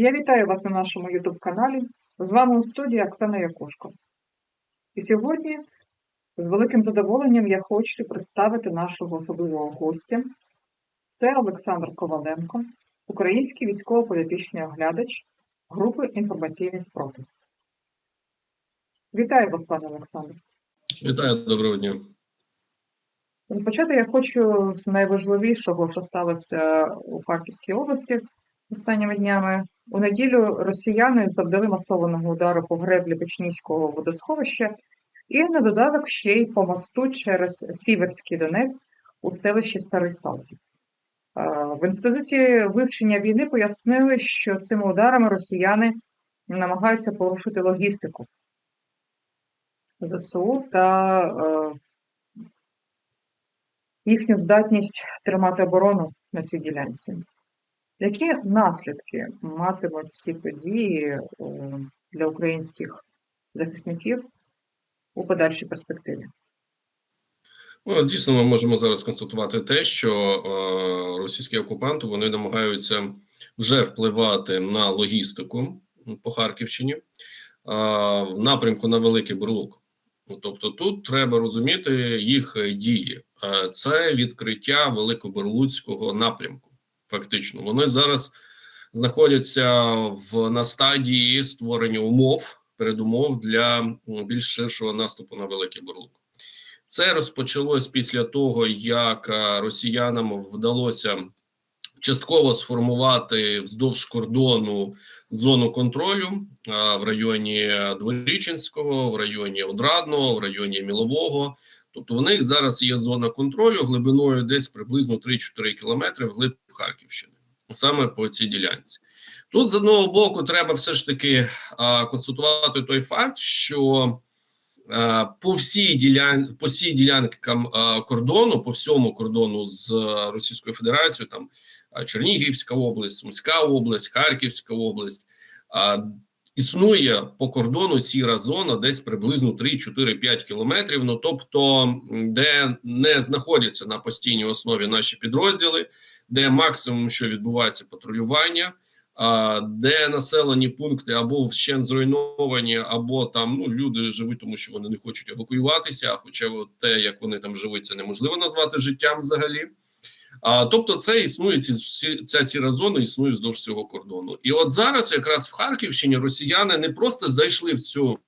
Я вітаю вас на нашому YouTube каналі. З вами у студії Оксана Якушко. І сьогодні з великим задоволенням я хочу представити нашого особливого гостя. Це Олександр Коваленко, український військово-політичний оглядач групи інформаційний спротив. Вітаю вас, пане Олександр. Вітаю, доброго дня. Розпочати я хочу з найважливішого, що сталося у Харківській області останніми днями. У неділю росіяни завдали масованого удару по греблі Печніського водосховища і на додаток ще й по мосту через Сіверський Донець у селищі Старий Салтів. Е, В інституті вивчення війни пояснили, що цими ударами росіяни намагаються порушити логістику ЗСУ та е, їхню здатність тримати оборону на цій ділянці. Які наслідки матимуть ці події е, для українських захисників у подальшій перспективі? Ну, дійсно, ми можемо зараз констатувати те, що е, російські окупанти вони намагаються вже впливати на логістику по Харківщині е, в напрямку на Великий Бурлук. Ну, тобто, тут треба розуміти їх дії. Е, Це відкриття Великобурлуцького напрямку. Фактично, вони зараз знаходяться в на стадії створення умов, передумов для більш ширшого наступу на Великий Бурлук. Це розпочалось після того, як е, росіянам вдалося частково сформувати вздовж кордону зону контролю е, в районі Дворіченського, в районі Одрадного, в районі Мілового. Тобто в них зараз є зона контролю глибиною десь приблизно 3-4 кілометри вглиб Харківщини, саме по цій ділянці. Тут з одного боку треба все ж таки а, констатувати той факт, що а, по всій ділян... по всій ділянкам а, кордону, по всьому кордону з Російською Федерацією, там Чернігівська область, Сумська область, Харківська область. А, Існує по кордону сіра зона десь приблизно 3-4-5 кілометрів. Ну тобто, де не знаходяться на постійній основі наші підрозділи, де максимум, що відбувається патрулювання, де населені пункти або вщент зруйновані, або там ну люди живуть, тому що вони не хочуть евакуюватися. Хоча те, як вони там живуть, це неможливо назвати життям взагалі. А, тобто, це існує ці- ця сіра зона існує вздовж цього кордону. І от зараз, якраз в Харківщині, росіяни не просто зайшли в цю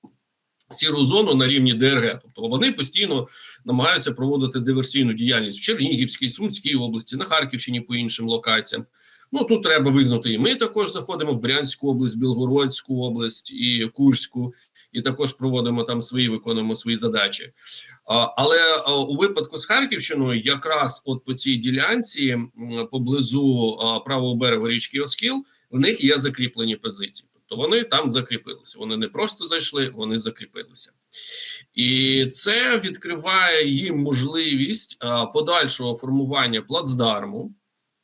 сіру зону на рівні ДРГ, тобто вони постійно намагаються проводити диверсійну діяльність в Чернігівській, Сумській області, на Харківщині по іншим локаціям. Ну тут треба визнати, і ми також заходимо в Брянську область, Білгородську область і Курську, і також проводимо там свої, виконуємо свої задачі. Але у випадку з Харківщиною, якраз от по цій ділянці, поблизу правого берегу річки Оскіл, в них є закріплені позиції. Тобто вони там закріпилися. Вони не просто зайшли, вони закріпилися. І це відкриває їм можливість а, подальшого формування плацдарму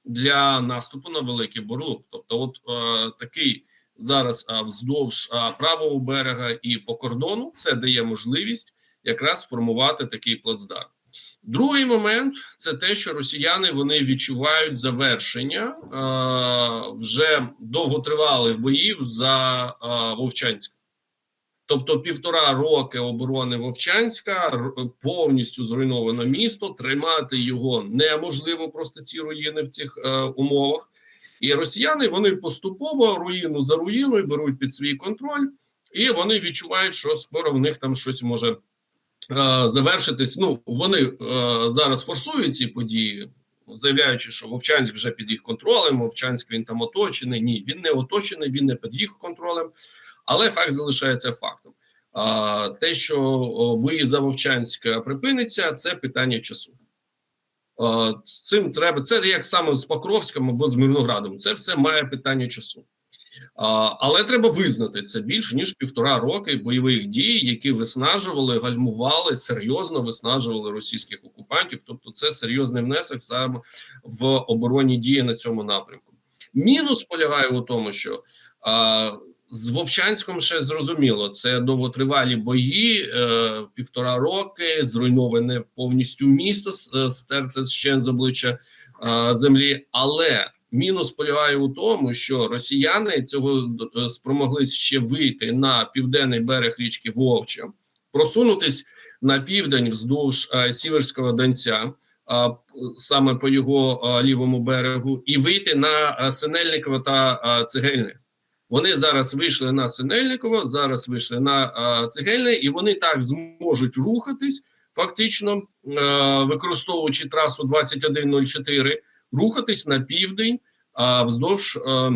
для наступу на Великий Бурлук. Тобто, от е, такий зараз а, вздовж а, правого берега і по кордону це дає можливість якраз формувати такий плацдарм. Другий момент це те, що росіяни вони відчувають завершення е, вже довготривалих боїв за е, Вовчанськ. Тобто півтора роки оборони Вовчанська повністю зруйновано місто. Тримати його неможливо просто ці руїни в цих е, умовах. І росіяни вони поступово руїну за руїною беруть під свій контроль, і вони відчувають, що скоро в них там щось може завершитись. Ну вони е, зараз форсують ці події, заявляючи, що Вовчанськ вже під їх контролем. Вовчанськ він там оточений. Ні, він не оточений, він не під їх контролем. Але факт залишається фактом. А, те, що бої за Вовчанськ припиниться, це питання часу. Цим треба. Це як саме з Покровським або з Мирноградом. Це все має питання часу. Але треба визнати це більш ніж півтора роки бойових дій, які виснажували, гальмували, серйозно виснажували російських окупантів. Тобто, це серйозний внесок саме в оборонні дії на цьому напрямку. Мінус полягає у тому, що а, з Вовчанськом ще зрозуміло, це довготривалі бої, е, півтора роки, зруйноване повністю місто, е, стерте ще з обличчя е, землі. Але Мінус полягає у тому, що росіяни цього е, спромоглись ще вийти на південний берег річки Вовча, просунутись на південь вздовж е, Сіверського Донця, а, саме по його лівому берегу, і вийти на а, Синельниково та а, Цегельне. Вони зараз вийшли на Синельниково, зараз вийшли на а, Цегельне, і вони так зможуть рухатись, фактично е, використовуючи трасу 2104, рухатись на південь а, вздовж е,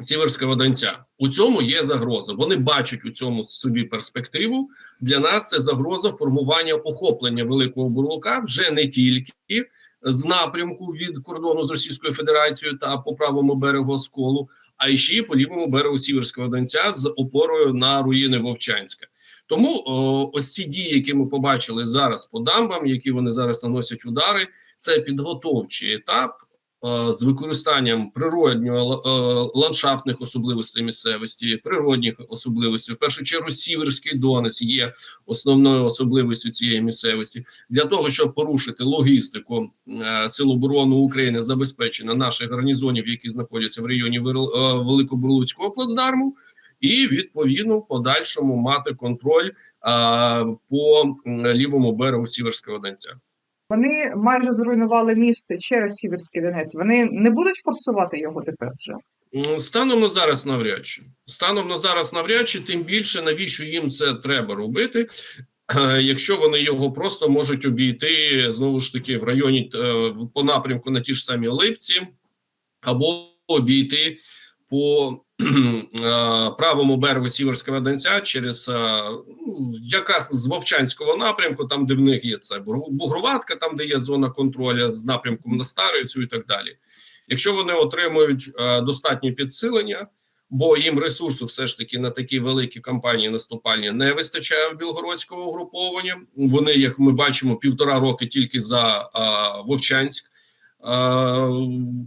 Сіверського Донця. У цьому є загроза. Вони бачать у цьому собі перспективу. Для нас це загроза формування охоплення великого бурлука вже не тільки з напрямку від кордону з Російською Федерацією та по правому берегу Осколу, а й ще й по лівому берегу Сіверського Донця з опорою на руїни Вовчанська. Тому о, ось ці дії, які ми побачили зараз по дамбам, які вони зараз наносять удари, це підготовчий етап е, з використанням природньо е, ландшафтних особливостей місцевості, природних особливостей. В першу чергу, Сіверський Донець є основною особливістю цієї місцевості для того, щоб порушити логістику е, Сил оборони України, забезпечення наших гарнізонів, які знаходяться в районі е, Великобурлуцького плацдарму. І відповідно в подальшому мати контроль по лівому берегу Сіверського Донця. Вони майже зруйнували місце через Сіверський Донець. Вони не будуть форсувати його тепер вже. Станом на зараз навряд чи станом на зараз навряд чи, тим більше навіщо їм це треба робити, якщо вони його просто можуть обійти знову ж таки в районі е, по напрямку на ті ж самі Липці, або обійти по правому берегу Сіверського Донця через е, ну, якраз з Вовчанського напрямку, там де в них є це Бугроватка, там де є зона контролю з напрямком на Старицю і так далі. Якщо вони отримують е, достатнє підсилення, бо їм ресурсу все ж таки на такі великі кампанії наступальні не вистачає в білгородського угруповання. Вони, як ми бачимо, півтора роки тільки за е, Вовчанськ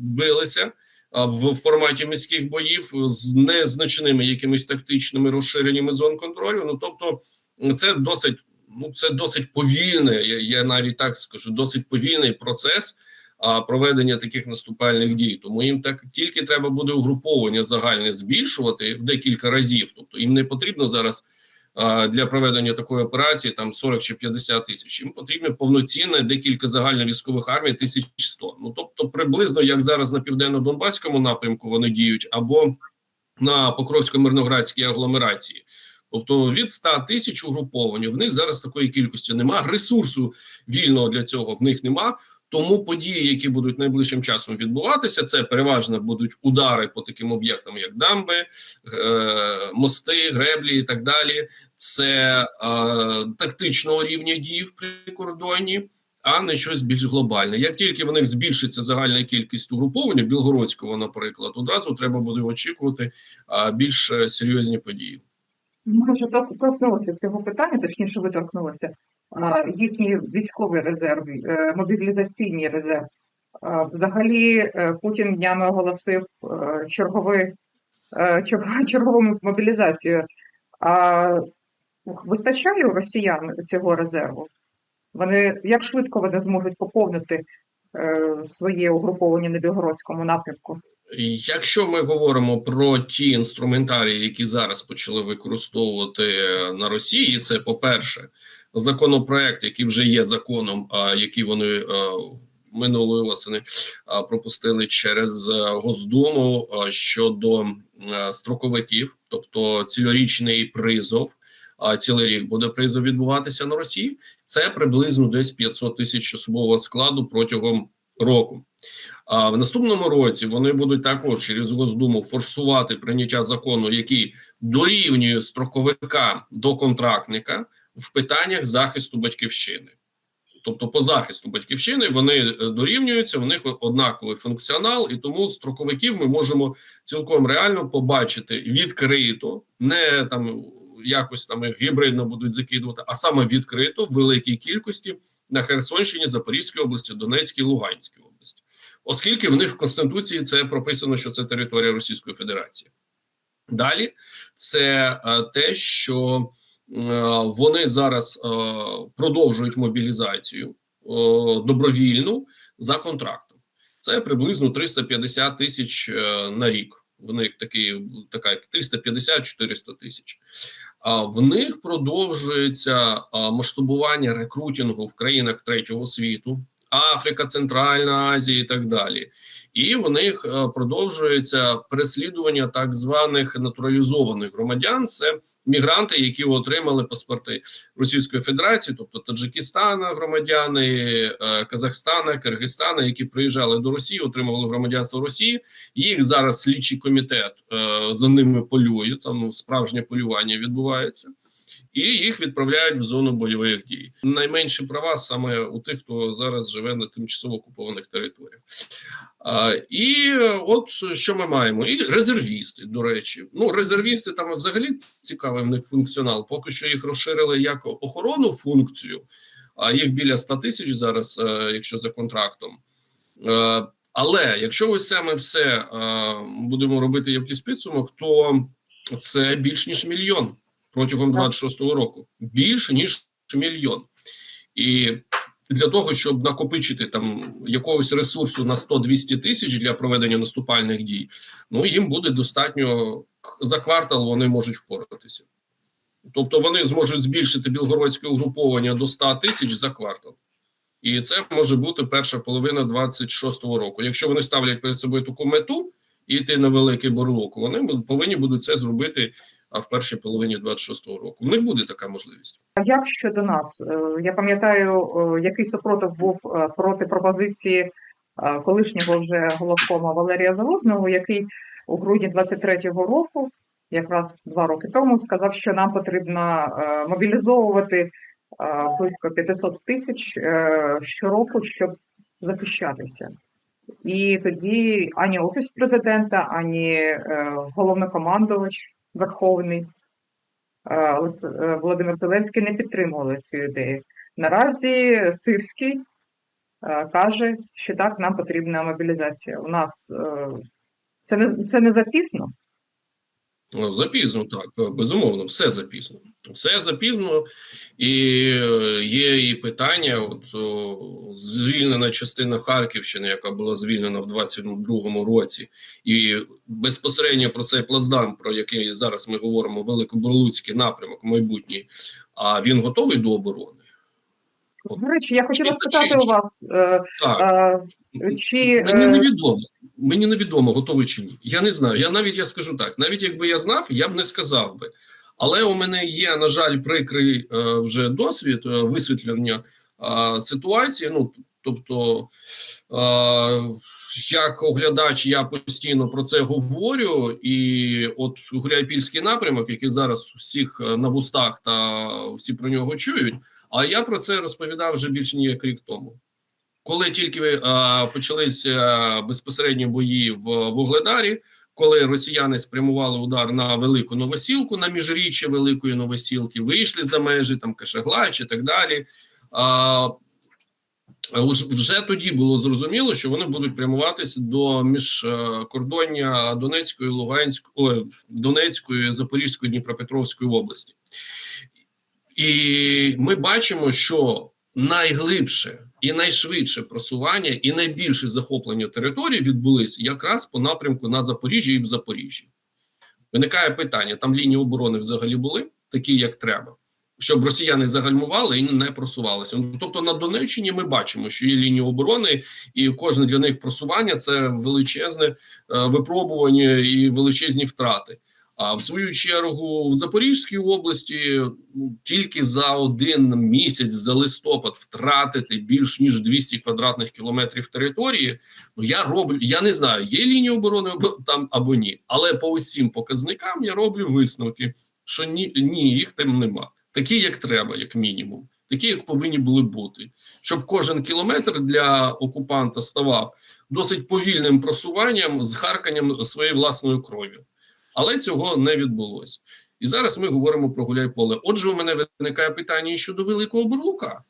билися в форматі міських боїв з незначними якимись тактичними розширеннями зон контролю. Ну тобто, це досить. Ну, це досить повільне, я, я навіть так скажу, досить повільний процес а, проведення таких наступальних дій. Тому їм так тільки треба буде угруповання загальне збільшувати в декілька разів. Тобто їм не потрібно зараз для проведення такої операції там 40 чи 50 тисяч. Їм потрібно повноцінне декілька загальновійськових армій, 1100. Ну тобто, приблизно як зараз на південно-донбаському напрямку вони діють, або на Покровсько-мирноградській агломерації. Тобто від 100 тисяч угруповань в них зараз такої кількості нема. Ресурсу вільного для цього в них нема. Тому події, які будуть найближчим часом відбуватися, це переважно будуть удари по таким об'єктам, як дамби, е, мости, греблі і так далі. Це е, тактичного рівня дій в прикордонні, а не щось більш глобальне. Як тільки в них збільшиться загальна кількість угруповання Білгородського, наприклад, одразу треба буде очікувати більш е, серйозні події. Ми вже тор- торкнулися цього питання, точніше, ви торкнулися. Їхній військовий резерв, е, мобілізаційний резерв. Взагалі, е, Путін днями оголосив е, черговий, чергову мобілізацію. А вистачає у росіян цього резерву? Вони як швидко вони зможуть поповнити своє угруповання на Білгородському напрямку? Якщо ми говоримо про ті інструментарії, які зараз почали використовувати на Росії, це по-перше, законопроект, який вже є законом, а який вони е, минулої осені пропустили через е, Госдуму щодо е, строковиків, тобто цілорічний призов. А цілий рік буде призов відбуватися на Росії. Це приблизно десь 500 тисяч особового складу протягом року. А в наступному році вони будуть також через Госдуму форсувати прийняття закону, який дорівнює строковика до контрактника в питаннях захисту батьківщини. Тобто, по захисту батьківщини вони е, дорівнюються, в них однаковий функціонал, і тому строковиків ми можемо цілком реально побачити відкрито, не там якось там їх гібридно будуть закидувати, а саме відкрито в великій кількості на Херсонщині, Запорізькій області, Донецькій, Луганській області, оскільки в них в Конституції це прописано, що це територія Російської Федерації. Далі це е, те, що вони зараз е, продовжують мобілізацію е, добровільну за контрактом. Це приблизно 350 тисяч е, на рік. В них такий така 350-400 тисяч. А в них продовжується масштабування рекрутингу в країнах третього світу, Африка, Центральна Азія і так далі. І в них е, продовжується переслідування так званих натуралізованих громадян. Це мігранти, які отримали паспорти Російської Федерації, тобто Таджикистана, громадяни е, Казахстана, Киргизстана, які приїжджали до Росії, отримували громадянство Росії. Їх зараз слідчий комітет е, за ними полює. Там ну, справжнє полювання відбувається. І їх відправляють в зону бойових дій. Найменші права саме у тих, хто зараз живе на тимчасово окупованих територіях. А, і от що ми маємо? І резервісти, до речі. Ну, резервісти там взагалі цікавий в них функціонал. Поки що їх розширили як охоронну функцію, а їх біля 100 тисяч зараз, е, якщо за контрактом. Е, але якщо ось це ми все е, будемо робити якийсь підсумок, то це більш ніж мільйон протягом 26-го року. Більше ніж мільйон. І для того, щоб накопичити там якогось ресурсу на 100-200 тисяч для проведення наступальних дій, ну їм буде достатньо за квартал. Вони можуть впоратися. Тобто вони зможуть збільшити білгородське угруповання до 100 тисяч за квартал. І це може бути перша половина 26-го року. Якщо вони ставлять перед собою таку мету і йти на великий борлок, вони повинні будуть це зробити а в першій половині 26-го року. У них буде така можливість. А як щодо нас? Е, Я пам'ятаю, е, який супротив був е, проти пропозиції колишнього вже головкома Валерія Залужного, який у грудні 23-го року, якраз два роки тому, сказав, що нам потрібно мобілізовувати близько 500 тисяч щороку, щоб захищатися. І тоді ані офіс президента, ані головнокомандувач Верховний е, Володимир Зеленський не підтримували цю ідею. Наразі Сирський е, каже, що так, нам потрібна мобілізація. У нас е, це не це не запізно. Ну, Запізно, так, безумовно, все запізно. Все запізно, і е, є і питання: от о, звільнена частина Харківщини, яка була звільнена в 22-му році, і безпосередньо про цей плацдарм, про який зараз ми говоримо, Великобурлуцький напрямок майбутній, а він готовий до оборони. От. До речі, я хотіла спитати у вас, е, Так. е, чи Мені невідомо. Мені невідомо, готовий чи ні. Я не знаю. Я навіть я скажу так. Навіть якби я знав, я б не сказав би. Але у мене є, на жаль, прикрий е, вже досвід е, висвітлення е, ситуації. Ну тобто, е, як оглядач, я постійно про це говорю. І от Гуляйпільський напрямок, який зараз всіх е, на вустах та всі про нього чують. А я про це розповідав вже більше ніж рік тому. Коли тільки е, почались е, безпосередні бої в Вугледарі, коли росіяни спрямували удар на велику новосілку, на міжріччя Великої Новосілки, вийшли за межі там Кашеглач і так далі. А, вже- тоді було зрозуміло, що вони будуть прямуватися до міжкордоння Донецької, Луганської, Донецької, Запорізької, Дніпропетровської області. І ми бачимо, що найглибше і найшвидше просування, і найбільше захоплення території відбулись якраз по напрямку на Запоріжжя і в Запоріжжі. Виникає питання: там лінії оборони взагалі були такі, як треба, щоб росіяни загальмували і не просувалися. Ну, Тобто на Донеччині ми бачимо, що є лінії оборони, і кожне для них просування це величезне е, випробування і величезні втрати. А в свою чергу в Запорізькій області ну, тільки за один місяць за листопад втратити більш ніж 200 квадратних кілометрів території. Ну я роблю, я не знаю, є лінії оборони там або ні. Але по усім показникам я роблю висновки, що ні, ні, їх там нема. Такі, як треба, як мінімум, такі, як повинні були бути, щоб кожен кілометр для окупанта ставав досить повільним просуванням з харканням своєї власної крові. Але цього не відбулося. І зараз ми говоримо про Гуляйполе. Отже, у мене виникає питання щодо Великого Бурлука.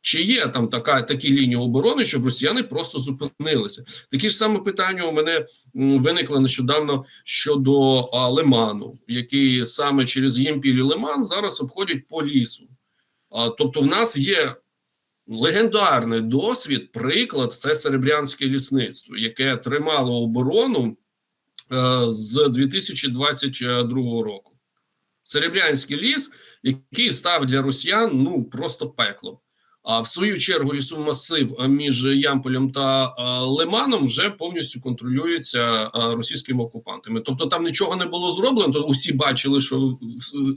Чи є там така, такі лінії оборони, щоб росіяни просто зупинилися? Такі ж саме питання у мене виникло нещодавно щодо а, Лиману, який саме через Ємпіль і Лиман зараз обходять по лісу. А, тобто, в нас є легендарний досвід, приклад це серебрянське лісництво, яке тримало оборону з 2022 року. Серебрянський ліс, який став для росіян ну просто пеклом. А в свою чергу лісомасив е, між Ямполем та е, Лиманом вже повністю контролюється е, російськими окупантами. Тобто там нічого не було зроблено. То усі бачили, що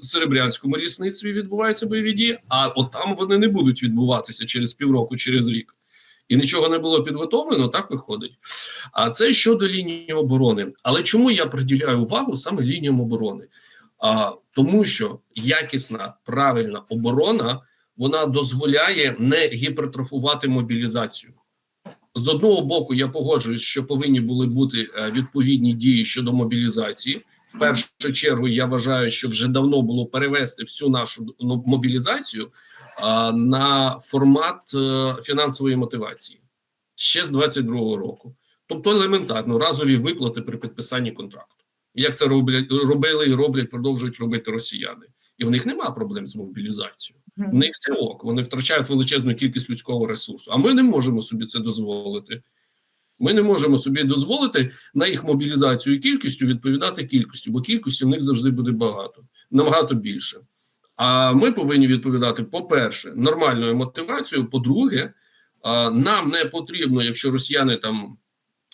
в Серебрянському лісництві відбуваються бойові дії, а от там вони не будуть відбуватися через півроку, через рік. І нічого не було підготовлено, так виходить. А це щодо лінії оборони. Але чому я приділяю увагу саме лініям оборони? А, Тому що якісна правильна оборона вона дозволяє не гіпертрофувати мобілізацію. З одного боку, я погоджуюсь, що повинні були бути е, відповідні дії щодо мобілізації. В першу чергу я вважаю, що вже давно було перевести всю нашу ну, мобілізацію на формат е, фінансової мотивації ще з 22-го року. Тобто елементарно разові виплати при підписанні контракту. Як це роблять робили і роблять, продовжують робити росіяни, і в них нема проблем з мобілізацією. В них це ок. Вони втрачають величезну кількість людського ресурсу. А ми не можемо собі це дозволити. Ми не можемо собі дозволити на їх мобілізацію і кількістю відповідати кількістю, бо кількості в них завжди буде багато, набагато більше. А ми повинні відповідати: по-перше, нормальною мотивацією. По-друге, нам не потрібно, якщо росіяни там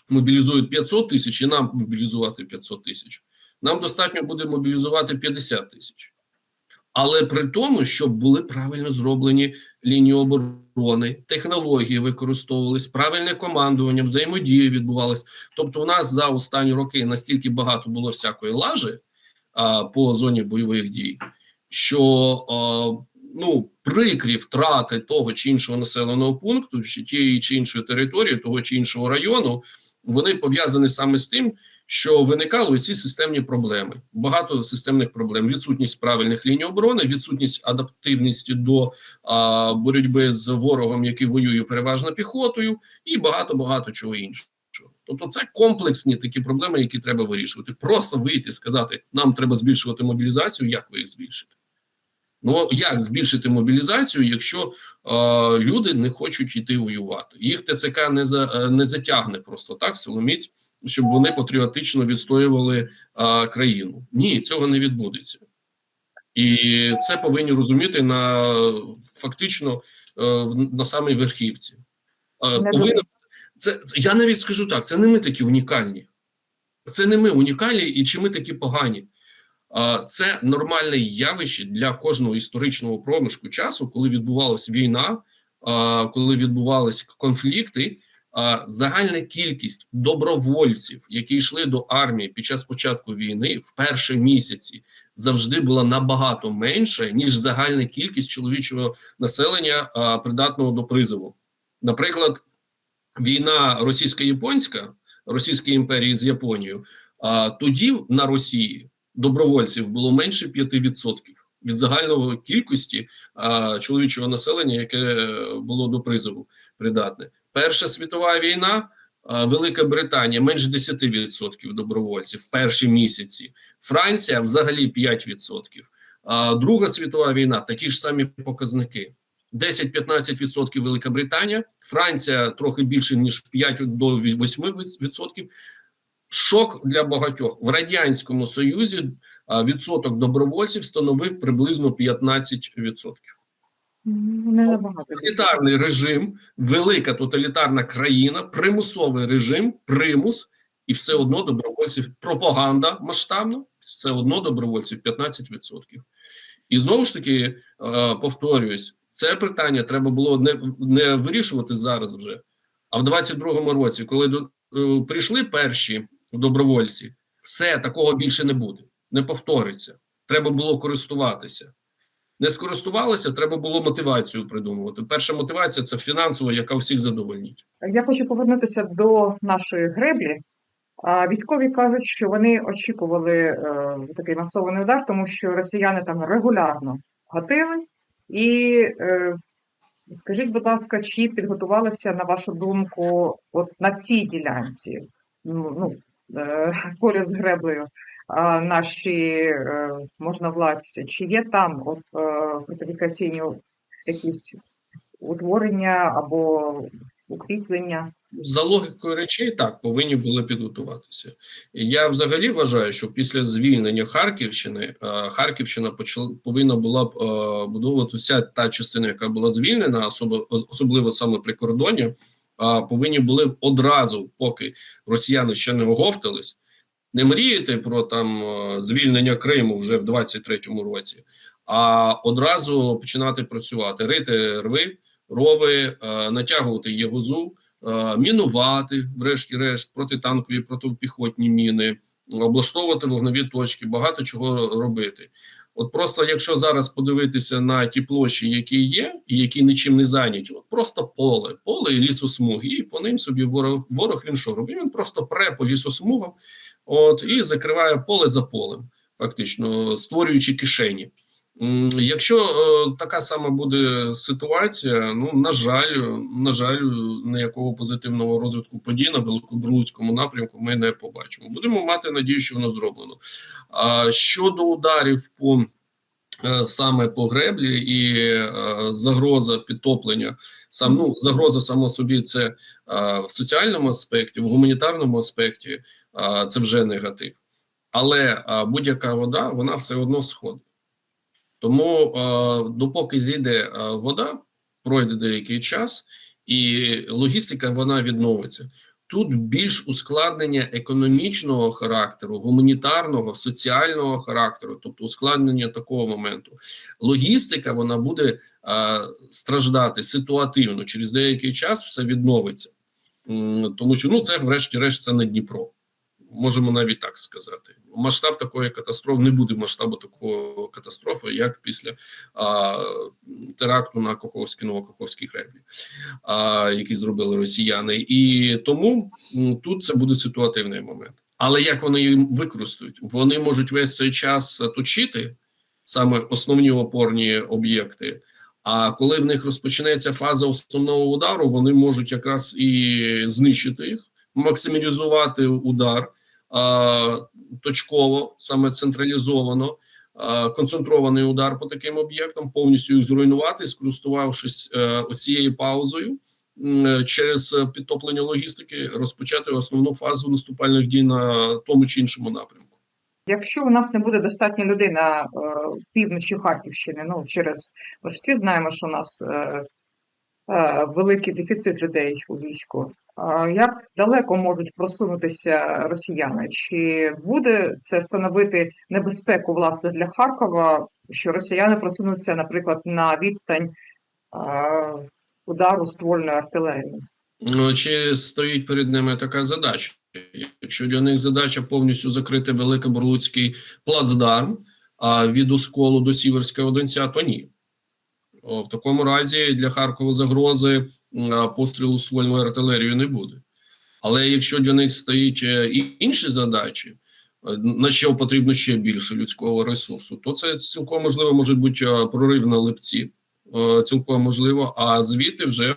мобілізують 500 тисяч, і нам мобілізувати 500 тисяч. Нам достатньо буде мобілізувати 50 тисяч. Але при тому, щоб були правильно зроблені лінії оборони, технології використовувались, правильне командування, взаємодія відбувалась. Тобто, у нас за останні роки настільки багато було всякої лажи а, по зоні бойових дій, що ну прикрі втрати того чи іншого населеного пункту, чи тієї чи іншої території, того чи іншого району, вони пов'язані саме з тим що виникали ці системні проблеми. Багато системних проблем: відсутність правильних ліній оборони, відсутність адаптивності до а, боротьби з ворогом, який воює переважно піхотою, і багато багато чого іншого. Тобто, це комплексні такі проблеми, які треба вирішувати. Просто вийти і сказати, нам треба збільшувати мобілізацію. Як ви їх збільшите? Ну як збільшити мобілізацію, якщо е, люди не хочуть йти воювати? Їх ТЦК не за не затягне просто так, силоміць щоб вони патріотично відстоювали а, країну. Ні, цього не відбудеться, і це повинні розуміти на фактично а, на самій верхівці. А, повинно, це я навіть скажу так: це не ми такі унікальні, це не ми унікальні, і чи ми такі погані. Це нормальне явище для кожного історичного проміжку часу, коли відбувалася війна, коли відбувалися конфлікти загальна кількість добровольців, які йшли до армії під час початку війни в перші місяці, завжди була набагато менша ніж загальна кількість чоловічого населення придатного до призову. Наприклад, війна російсько-японська Російської імперії з Японією, тоді на Росії добровольців було менше 5% від загальної кількості а, чоловічого населення, яке було до призову придатне. Перша світова війна, Велика Британія менше 10% добровольців в перші місяці, Франція взагалі 5%. Друга світова війна такі ж самі показники: 10-15% Велика Британія, Франція трохи більше ніж 5 до 8%. Шок для багатьох в радянському союзі відсоток добровольців становив приблизно 15%. Не набагато. Тоталітарний режим, велика тоталітарна країна, примусовий режим, примус, і все одно добровольців, пропаганда масштабна, все одно добровольців 15%. І знову ж таки, повторююсь, це питання треба було не не вирішувати зараз вже. А в 22-му році, коли до, е, прийшли перші добровольці, все такого більше не буде, не повториться. Треба було користуватися не скористувалися, треба було мотивацію придумувати. Перша мотивація це фінансова, яка всіх задовольнить. Я хочу повернутися до нашої греблі. Військові кажуть, що вони очікували е, такий масований удар, тому що росіяни там регулярно гатили. І е, скажіть, будь ласка, чи підготувалися, на вашу думку, от на цій ділянці, ну, ну поряд з греблею, наші е, можновладці, чи є там от е, фортифікаційні якісь утворення або укріплення. За логікою речей, так повинні були підготуватися. Я взагалі вважаю, що після звільнення Харківщини е, Харківщина почала повинна була б е, будувати вся та частина, яка була звільнена, особливо саме при кордоні. А, Повинні були одразу, поки росіяни ще не оговтались, не мріяти про там е, звільнення Криму вже в 23-му році, а одразу починати працювати, рити рви, рови, е, натягувати єгозу е, мінувати, врешті-решт, протитанкові, протипіхотні міни, облаштовувати вогнові точки, багато чого робити. От просто якщо зараз подивитися на ті площі, які є, і які нічим не зайняті, от просто поле, поле і лісосмуги, і по ним собі ворог, ворог він що робить? Він просто пре по лісосмугам, от і закриває поле за полем, фактично створюючи кишені. Якщо е, така сама буде ситуація, ну на жаль, на жаль, ніякого позитивного розвитку подій на великобрулському напрямку ми не побачимо. Будемо мати надію, що воно зроблено. А щодо ударів по е, саме по греблі і е, загроза підтоплення, сам ну загроза само собі, це в соціальному аспекті, в гуманітарному аспекті це вже негатив. Але будь-яка вода, вона все одно сходить. Тому е, допоки зійде е, вода, пройде деякий час, і логістика вона відновиться. Тут більш ускладнення економічного характеру, гуманітарного, соціального характеру, тобто ускладнення такого моменту. Логістика вона буде е, страждати ситуативно. Через деякий час все відновиться, тому що ну це, врешті-решт, це не Дніпро. Можемо навіть так сказати. Масштаб такої катастрофи не буде масштабу такої катастрофи, як після а, теракту на Каховській Новокаховській греблі, а, які зробили росіяни. І тому тут це буде ситуативний момент. Але як вони її використають? Вони можуть весь цей час точити саме основні опорні об'єкти. А коли в них розпочнеться фаза основного удару, вони можуть якраз і знищити їх, максимізувати удар точково, саме централізовано, концентрований удар по таким об'єктам, повністю їх зруйнувати, скористувавшись е, оцією паузою через е, підтоплення логістики, розпочати основну фазу наступальних дій на тому чи іншому напрямку. Якщо у нас не буде достатньо людей на е, півночі Харківщини, ну через ми ж всі знаємо, що у нас е, е, великий дефіцит людей у війську. Як далеко можуть просунутися росіяни? Чи буде це становити небезпеку власне для Харкова, що росіяни просунуться, наприклад, на відстань е, удару ствольної артилерії? Ну, чи стоїть перед ними така задача? Якщо для них задача повністю закрити Великобурлуцький плацдарм а від Осколу до Сіверського Одинця, то ні. О, в такому разі для Харкова загрози пострілу ствольною артилерією не буде. Але якщо для них стоїть е, і інші задачі, е, на що потрібно ще більше людського ресурсу, то це цілком можливо може бути е, прорив на липці, е, цілком можливо, а звідти вже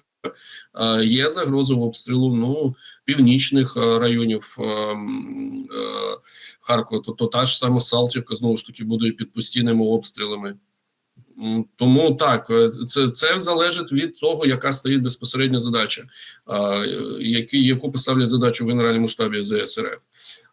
е, є загроза обстрілу ну, північних е, районів е, м, е, Харкова, то, то та ж сама Салтівка знову ж таки буде під постійними обстрілами. Тому так, е, це, це залежить від того, яка стоїть безпосередня задача, е, яку поставлять задачу в Генеральному штабі ЗСРФ.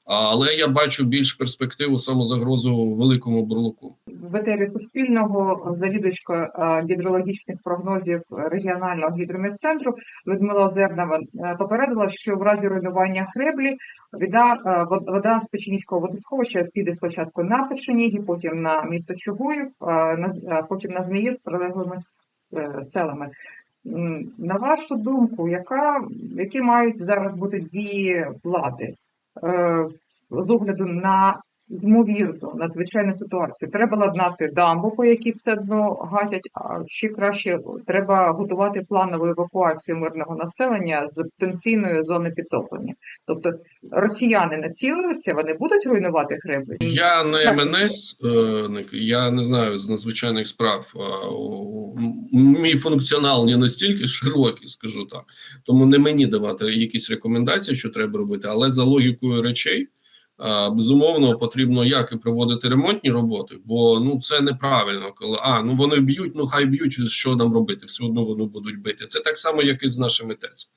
Але я бачу більш перспективу самозагрозу в великому бурлуку. В етері Суспільного завідувачка е, гідрологічних прогнозів регіонального гідрометцентру Людмила Озернова е, попередила, що в разі руйнування греблі вода, е, вода з Печенізького водосховища піде спочатку на Печеніги, потім на місто Чугуїв, потім на Зміїв з прилеглими селами. На вашу думку, яка, які мають зараз бути дії влади з огляду на ймовірну надзвичайну ситуацію. Треба ладнати дамбу, по якій все одно гатять, а ще краще треба готувати планову евакуацію мирного населення з потенційної зони підтоплення. Тобто росіяни націлилися, вони будуть руйнувати греблі? Я не МНС, е, я не знаю з надзвичайних справ. м- Мій функціонал не настільки широкий, скажу так. Тому не мені давати якісь рекомендації, що треба робити, але за логікою речей, безумовно, потрібно як і проводити ремонтні роботи, бо ну це неправильно, коли а ну вони б'ють, ну хай б'ють, що нам робити, все одно вони будуть бити. Це так само, як і з нашими ТЕЦ.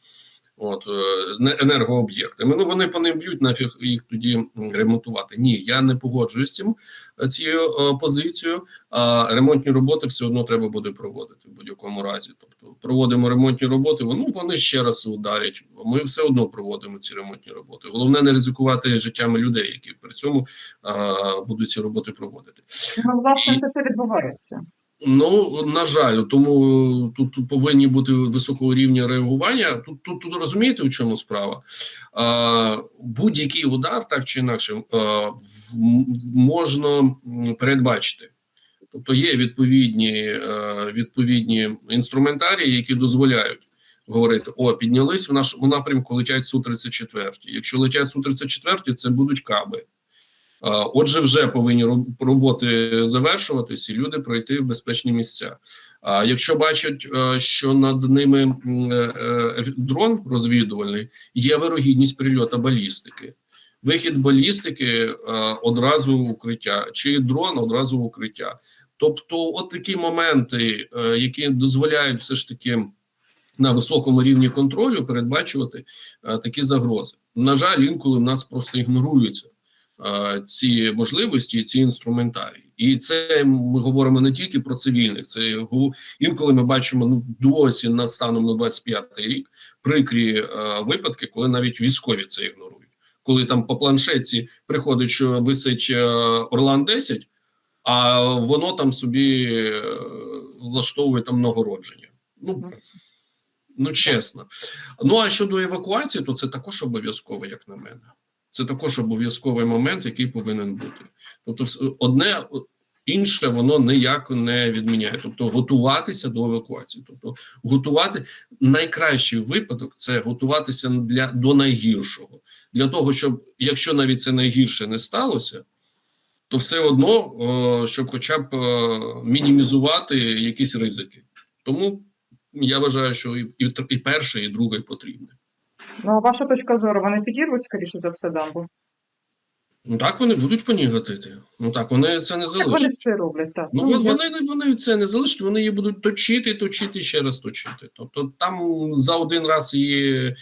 От е, не- енергооб'єктами. Ну вони по ним б'ють, нафіг їх тоді ремонтувати. Ні, я не погоджуюсь з цим е, цією е, позицією. А ремонтні роботи все одно треба буде проводити в будь-якому разі. Тобто проводимо ремонтні роботи, ну вони ще раз ударять. Ми все одно проводимо ці ремонтні роботи. Головне не ризикувати життями людей, які при цьому а, будуть ці роботи проводити. Ну, власне, І- це все відбувається. Ну на жаль, тому тут, тут повинні бути високого рівня реагування. Тут тут, тут розумієте, у чому справа? Будь-який удар, так чи інакше, а, можна передбачити. Тобто є відповідні, е, відповідні інструментарії, які дозволяють говорити: о, піднялись в нашому напрямку, летять су 34 Якщо летять су 34 це будуть каби. Отже, вже повинні роботи завершуватись і люди пройти в безпечні місця. А якщо бачать, е, що над ними е, е, дрон розвідувальний, є вирогідність прильоту балістики. Вихід балістики одразу в укриття, чи дрон одразу в укриття. Тобто, от такі моменти, які дозволяють все ж таки на високому рівні контролю передбачувати такі загрози. На жаль, інколи в нас просто ігноруються ці можливості, ці інструментарії. І це ми говоримо не тільки про цивільних, це інколи ми бачимо ну досі на станом на 25-й рік прикрі е, випадки, коли навіть військові це ігнорують. Коли там по планшетці приходить, що висить е, Орлан 10 а воно там собі е, влаштовує там нагородження. Ну, ну чесно. Ну а щодо евакуації, то це також обов'язково, як на мене. Це також обов'язковий момент, який повинен бути. Тобто, одне інше воно ніяк не відміняє. Тобто, готуватися до евакуації. Тобто, готувати найкращий випадок це готуватися для до найгіршого, для того, щоб якщо навіть це найгірше не сталося, то все одно, щоб хоча б мінімізувати якісь ризики. Тому я вважаю, що і перше, і друге потрібне. Ну, а ваша точка зору, вони підірвуть, скоріше за все, дамбу. Ну так вони будуть по ній гатити. Ну так вони це не вони залишать. це роблять, так. Ну Ну, от я- вони, не- вони це не залишать, вони її будуть точити, точити, ще раз точити. Тобто там за один раз її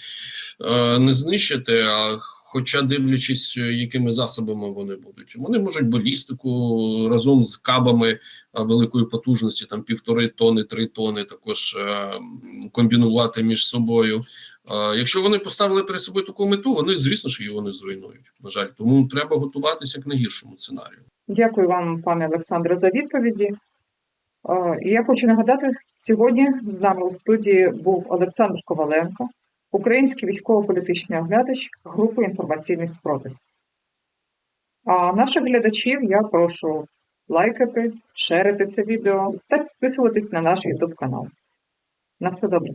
е, не знищити, а хоча дивлячись, якими засобами вони будуть. Вони можуть балістику разом з кабами е, великої потужності, там півтори тони, три тони, також е, комбінувати між собою. Якщо вони поставили перед собою таку мету, вони, звісно ж, її вони зруйнують. На жаль, тому треба готуватися к найгіршому сценарію. Дякую вам, пане Олександре, за відповіді. Я хочу нагадати, сьогодні з нами у студії був Олександр Коваленко, український військово-політичний оглядач групи інформаційний спротив. А наших глядачів я прошу лайкати, шерити це відео та підписуватись на наш YouTube канал. На все добре.